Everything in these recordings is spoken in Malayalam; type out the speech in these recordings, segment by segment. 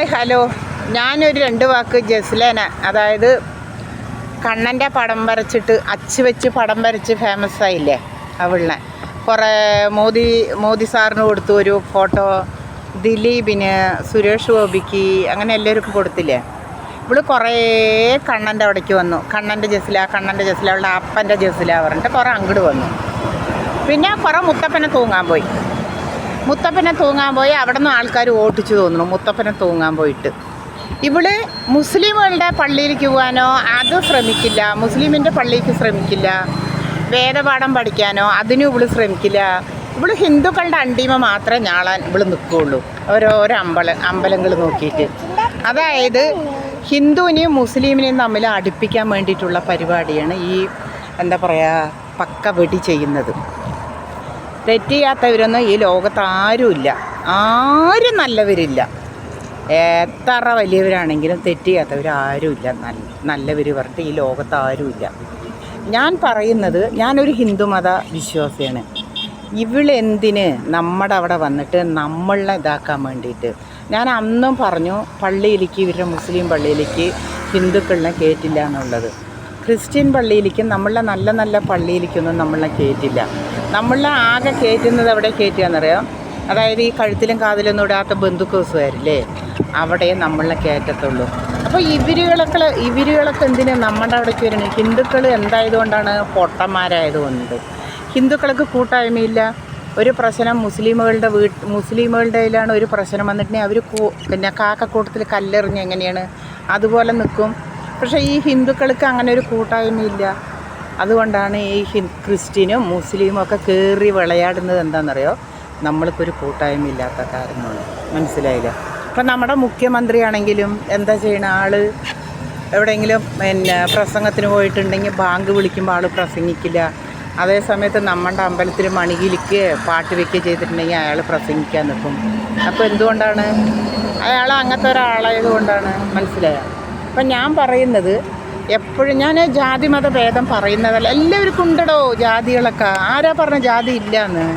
Hi hello. ഞാനൊരു രണ്ട് വാക്ക് ജസ്ലേന അതായത് കണ്ണന്റെ പടം വരച്ചിട്ട് അച്ച് വെച്ച് പടം വരച്ച് ഫേമസ് ആയില്ലേ അവളിനെ. കുറേ മോദി മോദി സാറിന് കൊടുത്തു ഒരു ഫോട്ടോ ദിലീപിന് സുരേഷ് ഗോപിക്ക് അങ്ങനെ എല്ലാവർക്കും കൊടുത്തില്ലേ. ഇവൾ കുറേ കണ്ണന്റെ അവിടേക്ക് വന്നു. കണ്ണന്റെ ജസ്ല കണ്ണന്റെ ജസ്ല അവളുടെ അപ്പന്റെ ജസ്ല പറഞ്ഞിട്ട് കുറേ അങ്ങോട്ട് വന്നു. പിന്നെ കുറേ മുത്തപ്പനെ തൂങ്ങാൻ പോയി. മുത്തപ്പനെ തൂങ്ങാൻ പോയി അവിടെ നിന്ന് ആൾക്കാർ ഓട്ടിച്ചു തോന്നുന്നു മുത്തപ്പനെ തൂങ്ങാൻ പോയിട്ട്. ഇവൾ മുസ്ലിമുകളുടെ പള്ളിയിലേക്ക് പോകാനോ അത് ശ്രമിക്കില്ല മുസ്ലിമിന്റെ പള്ളിക്ക് ശ്രമിക്കില്ല വേദപാഠം പഠിക്കാനോ അതിനും ഇവൾ ശ്രമിക്കില്ല. ഇവൾ ഹിന്ദുക്കളുടെ അണ്ടിമ മാത്രമേ ഞാളാൻ ഇവൾ നിൽക്കുകയുള്ളൂ. ഓരോരോ അമ്പല അമ്പലങ്ങൾ നോക്കിയിട്ട്. അതായത് ഹിന്ദുവിനെയും മുസ്ലിമിനെയും തമ്മിൽ അടുപ്പിക്കാൻ വേണ്ടിയിട്ടുള്ള പരിപാടിയാണ് ഈ എന്താ പറയുക പക്ക വെടി ചെയ്യുന്നത്. തെറ്റ് ചെയ്യാത്തവരൊന്നും ഈ ലോകത്ത് ആരുമില്ല ആരും നല്ലവരില്ല. എത്ര വലിയവരാണെങ്കിലും തെറ്റിയാത്തവർ ആരുമില്ല നല്ല നല്ലവർ പറഞ്ഞിട്ട് ഈ ലോകത്ത് ആരുമില്ല ഞാൻ പറയുന്നത് ഞാനൊരു ഹിന്ദുമത വിശ്വാസിയാണ്. ഇവളെന്തിന് നമ്മുടെ അവിടെ വന്നിട്ട് നമ്മളെ ഇതാക്കാൻ വേണ്ടിയിട്ട്? ഞാൻ അന്നും പറഞ്ഞു പള്ളിയിലേക്ക് ഇവരുടെ മുസ്ലിം പള്ളിയിലേക്ക് ഹിന്ദുക്കളിനെ കയറ്റില്ല എന്നുള്ളത്. ക്രിസ്ത്യൻ പള്ളിയിലേക്കും നമ്മളെ നല്ല നല്ല പള്ളിയിലേക്കൊന്നും നമ്മളെ കയറ്റില്ല നമ്മളെ ആകെ കയറ്റുന്നത് അവിടെ കയറ്റുകയെന്നറിയാം അതായത് ഈ കഴുത്തിലും കാതിലൊന്നും ഇടാത്ത ബന്ധുക്കോസുകാരില്ലേ അവിടെ നമ്മളെ കയറ്റത്തുള്ളൂ. അപ്പോൾ ഇവരുകളൊക്കെ ഇവരുകളൊക്കെ എന്തിനാ നമ്മുടെ അവിടേക്ക് വരുന്നത് ഹിന്ദുക്കൾ എന്തായതുകൊണ്ടാണ് പൊട്ടന്മാരായതുകൊണ്ട്? ഹിന്ദുക്കൾക്ക് കൂട്ടായ്മയില്ല. ഒരു പ്രശ്നം മുസ്ലിമുകളുടെ വീട്ട് മുസ്ലിമുകളുടെ കയ്യിലാണ് ഒരു പ്രശ്നം വന്നിട്ടുണ്ടെങ്കിൽ അവർ പിന്നെ കാക്കക്കൂട്ടത്തിൽ കല്ലെറിഞ്ഞ് എങ്ങനെയാണ്? അതുപോലെ നിൽക്കും. പക്ഷേ ഈ ഹിന്ദുക്കൾക്ക് അങ്ങനെ ഒരു കൂട്ടായ്മയില്ല. അതുകൊണ്ടാണ് ഈ ഹി ക്രിസ്ത്യനും മുസ്ലിമും ഒക്കെ കയറി വിളയാടുന്നത് എന്താണെന്നറിയോ? നമ്മൾക്കൊരു കൂട്ടായ്മ ഇല്ലാത്ത കാരണമാണ് മനസ്സിലായില്ല? ഇപ്പം നമ്മുടെ മുഖ്യമന്ത്രിയാണെങ്കിലും എന്താ ചെയ്യണ? ആൾ എവിടെയെങ്കിലും പിന്നെ പ്രസംഗത്തിന് പോയിട്ടുണ്ടെങ്കിൽ ബാങ്ക് വിളിക്കുമ്പോൾ ആൾ പ്രസംഗിക്കില്ല. അതേ സമയത്ത് നമ്മുടെ അമ്പലത്തിൽ മണികിലിക്ക് പാട്ട് വെക്കുകയോ ചെയ്തിട്ടുണ്ടെങ്കിൽ അയാൾ പ്രസംഗിക്കാൻ നിൽക്കും. അപ്പോൾ എന്തുകൊണ്ടാണ്? അയാൾ അങ്ങനത്തെ ഒരാളായത് കൊണ്ടാണ്. അപ്പം ഞാൻ പറയുന്നത് എപ്പോഴും ഞാൻ ജാതി മത ഭേദം പറയുന്നതല്ല. എല്ലാവർക്കും ഉണ്ടടോ ജാതികളൊക്കെ. ആരാ പറഞ്ഞ ജാതി ഇല്ല എന്ന്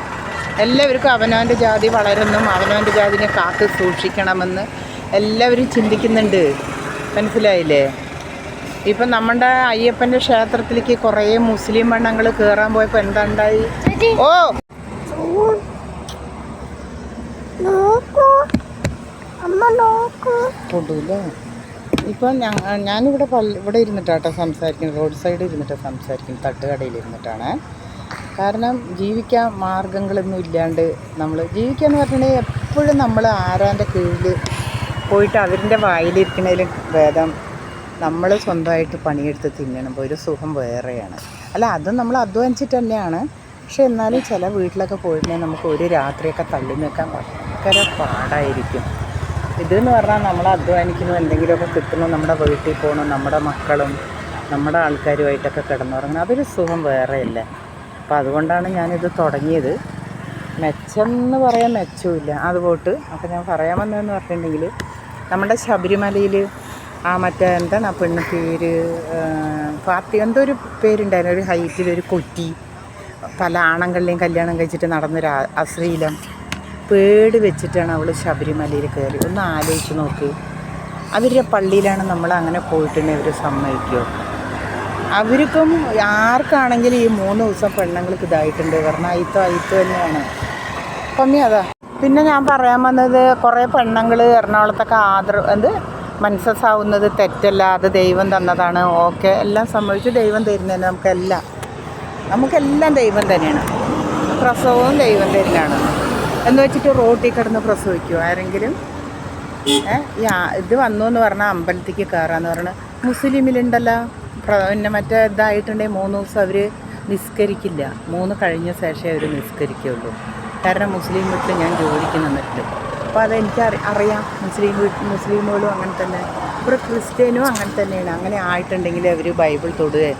എല്ലാവർക്കും അവനവന്റെ ജാതി വളരുന്നും അവനവന്റെ ജാതിനെ കാത്ത് സൂക്ഷിക്കണമെന്ന് എല്ലാവരും ചിന്തിക്കുന്നുണ്ട്. മനസ്സിലായില്ലേ? ഇപ്പം നമ്മുടെ അയ്യപ്പന്റെ ക്ഷേത്രത്തിലേക്ക് കുറേ മുസ്ലിം വണ്ണങ്ങൾ കയറാൻ പോയപ്പോൾ എന്താണ്ടായി? ഓ! നോക്കൂ. അമ്മ നോക്കൂ. ഇപ്പം ഞാനിവിടെ പല്ല ഇവിടെ ഇരുന്നിട്ടാട്ടോ സംസാരിക്കുന്നത്. റോഡ് സൈഡിൽ ഇരുന്നിട്ട് സംസാരിക്കുന്നത്. തട്ടുകടയിൽ ഇരുന്നിട്ടാണ്. കാരണം ജീവിക്കാൻ മാർഗങ്ങളൊന്നും ഇല്ലാണ്ട് നമ്മൾ ജീവിക്കുക ജീവിക്കാന്ന് പറഞ്ഞിട്ടുണ്ടെങ്കിൽ എപ്പോഴും നമ്മൾ ആരാന്റെ കീഴിൽ പോയിട്ട് അവരിന്റെ വായിലിരിക്കണേലും ഭേദം നമ്മൾ സ്വന്തമായിട്ട് പണിയെടുത്ത് തിന്നണം. ഒരു സുഖം വേറെയാണ്. അല്ല അതും നമ്മൾ അധ്വാനിച്ചിട്ട് തന്നെയാണ്. പക്ഷെ എന്നാലും ചില വീട്ടിലൊക്കെ പോയിട്ടുണ്ടെങ്കിൽ നമുക്ക് ഒരു രാത്രിയൊക്കെ തള്ളി നിൽക്കാൻ ഭയങ്കര പാടായിരിക്കും. ഇതെന്ന് പറഞ്ഞാൽ നമ്മൾ അധ്വാനിക്കുന്നു എന്തെങ്കിലുമൊക്കെ കിട്ടുന്നു നമ്മുടെ വീട്ടിൽ പോകണം നമ്മുടെ മക്കളും നമ്മുടെ ആൾക്കാരുമായിട്ടൊക്കെ കിടന്നുറങ്ങണം. അതൊരു സുഖം വേറെയല്ലേ. അപ്പോൾ അതുകൊണ്ടാണ് ഞാനിത് തുടങ്ങിയത്. മെച്ചം എന്ന് പറയാൻ മെച്ചമില്ല അതുപോട്ട് അപ്പോൾ ഞാൻ പറയാൻ വന്നതെന്ന് പറഞ്ഞിട്ടുണ്ടെങ്കിൽ നമ്മുടെ ശബരിമലയിൽ ആ മറ്റേ എന്താണ് ആ പെണ്ണ് പേര് പാർട്ടി എന്തോ ഒരു പേരുണ്ടായിരുന്നു. ഒരു ഹൈറ്റിൽ ഒരു കൊറ്റി പല ആണുങ്ങളിലെയും കല്യാണം കഴിച്ചിട്ട് നടന്നൊരു അശ്ലീലം പേടി വെച്ചിട്ടാണ് അവൾ ശബരിമലയിൽ കയറി. ഒന്ന് ആലോചിച്ച് നോക്കി. അവരുടെ പള്ളിയിലാണ് നമ്മൾ അങ്ങനെ പോയിട്ടുണ്ടെങ്കിൽ അവർ സമ്മതിക്കുമോ അവർക്കും ആർക്കാണെങ്കിലും ഈ മൂന്ന് ദിവസം പെണ്ണുങ്ങൾക്ക് ഇതായിട്ടുണ്ട്. കാരണം അയിത്തോ അയിത്തോ തന്നെയാണ്. പമ്മി അതാ. പിന്നെ ഞാൻ പറയാൻ വന്നത് കുറേ പെണ്ണുങ്ങൾ എറണാകുളത്തൊക്കെ ആദർ എന്ത്? മനസ്സസാവുന്നത് തെറ്റല്ല അത് ദൈവം തന്നതാണ്. ഓക്കെ എല്ലാം സംഭവിച്ചു ദൈവം തരുന്നതിന് നമുക്കെല്ലാം. നമുക്കെല്ലാം ദൈവം തന്നെയാണ്. പ്രസവവും ദൈവം തന്നെയാണ്. എന്ന് വെച്ചിട്ട് റോട്ടിൽ കിടന്ന് പ്രസവിക്കുമോ ആരെങ്കിലും? ഈ ഇത് വന്നു എന്ന് പറഞ്ഞാൽ അമ്പലത്തിക്ക് കയറാന്ന് പറഞ്ഞാൽ മുസ്ലിമിലുണ്ടല്ലോ. പിന്നെ മറ്റേ ഇതായിട്ടുണ്ടെങ്കിൽ മൂന്ന് ദിവസം അവർ നിസ്കരിക്കില്ല. മൂന്ന് കഴിഞ്ഞ ശേഷമേ അവർ നിസ്കരിക്കുള്ളൂ. കാരണം മുസ്ലിം വീട്ടിൽ ഞാൻ ജോലിക്ക് നിന്നിട്ട് അപ്പോൾ അതെനിക്ക് അറി അറിയാം. മുസ്ലിം വീട്ടിൽ മുസ്ലിമുകളും അങ്ങനെ തന്നെ. ഇവിടെ ക്രിസ്ത്യനും അങ്ങനെ തന്നെയാണ്. അങ്ങനെ ആയിട്ടുണ്ടെങ്കിൽ അവർ ബൈബിൾ തൊടുകയും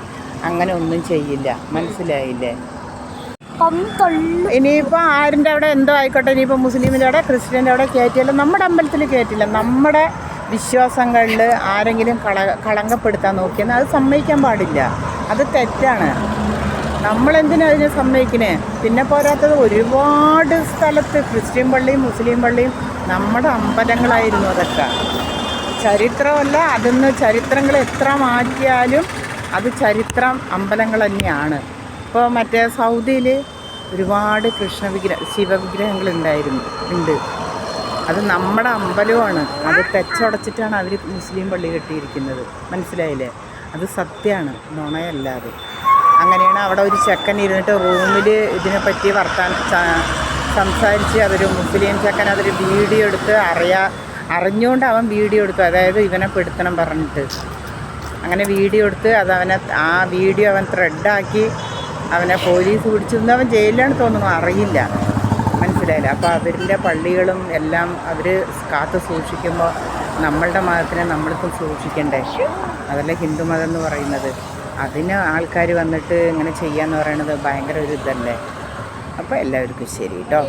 അങ്ങനെ ഒന്നും ചെയ്യില്ല. മനസ്സിലായില്ലേ? കൊന്നു തൊള്ളു. ഇനിയിപ്പോൾ ആരിന്റെ അവിടെ എന്തോ ആയിക്കോട്ടെ ഇനിയിപ്പോൾ മുസ്ലിമിന്റെ അവിടെ ക്രിസ്ത്യന്റെ അവിടെ കയറ്റിയാലും നമ്മുടെ അമ്പലത്തിൽ കയറ്റില്ല. നമ്മുടെ വിശ്വാസങ്ങളിൽ ആരെങ്കിലും കള കളങ്കപ്പെടുത്താൻ നോക്കിയെന്ന് അത് സമ്മതിക്കാൻ പാടില്ല. അത് തെറ്റാണ്. നമ്മളെന്തിനാ അതിനെ സമ്മതിക്കണേ? പിന്നെ പോരാത്തത് ഒരുപാട് സ്ഥലത്ത് ക്രിസ്ത്യൻ പള്ളിയും മുസ്ലിം പള്ളിയും നമ്മുടെ അമ്പലങ്ങളായിരുന്നു അതൊക്കെ. ചരിത്രമല്ല അതിന്ന് ചരിത്രങ്ങൾ എത്ര മാറ്റിയാലും അത് ചരിത്രം അമ്പലങ്ങൾ തന്നെയാണ്. ഇപ്പോൾ മറ്റേ സൗദിയിൽ ഒരുപാട് കൃഷ്ണ വിഗ്രഹ ശിവവിഗ്രഹങ്ങൾ ഉണ്ടായിരുന്നു ഉണ്ട്. അത് നമ്മുടെ അമ്പലമാണ് അത് തെച്ചടച്ചിട്ടാണ് അവർ മുസ്ലിം പള്ളി കെട്ടിയിരിക്കുന്നത്. മനസ്സിലായില്ലേ? അത് സത്യമാണ് നുണയല്ലാതെ. അങ്ങനെയാണ് അവിടെ ഒരു ചെക്കൻ ഇരുന്നിട്ട് റൂമിൽ ഇതിനെപ്പറ്റി വർത്താൻ സംസാരിച്ച് അതൊരു മുസ്ലിം ചെക്കൻ അതൊരു വീഡിയോ എടുത്ത് അറിയാ അറിഞ്ഞുകൊണ്ട് അവൻ വീഡിയോ എടുത്തു. അതായത് ഇവനെ പെടുത്തണം പറഞ്ഞിട്ട്. അങ്ങനെ വീഡിയോ എടുത്ത് അത് അവനെ ആ വീഡിയോ അവൻ ത്രെഡാക്കി അവനെ പോലീസ് പിടിച്ചു ഇന്ന് അവൻ ജയിലിലാണ് തോന്നുന്നു. അറിയില്ല. മനസ്സിലായില്ല. അപ്പോൾ അവരുടെ പള്ളികളും എല്ലാം അവർ കാത്തു സൂക്ഷിക്കുമ്പോൾ നമ്മളുടെ മതത്തിനെ നമ്മൾക്കും സൂക്ഷിക്കണ്ടേ? അതല്ല ഹിന്ദു മതം എന്ന് പറയുന്നത്. അതിന് ആൾക്കാർ വന്നിട്ട് ഇങ്ങനെ ചെയ്യാന്ന് പറയുന്നത് ഭയങ്കര ഒരു ഇതല്ലേ? അപ്പോൾ എല്ലാവർക്കും ശരി കേട്ടോ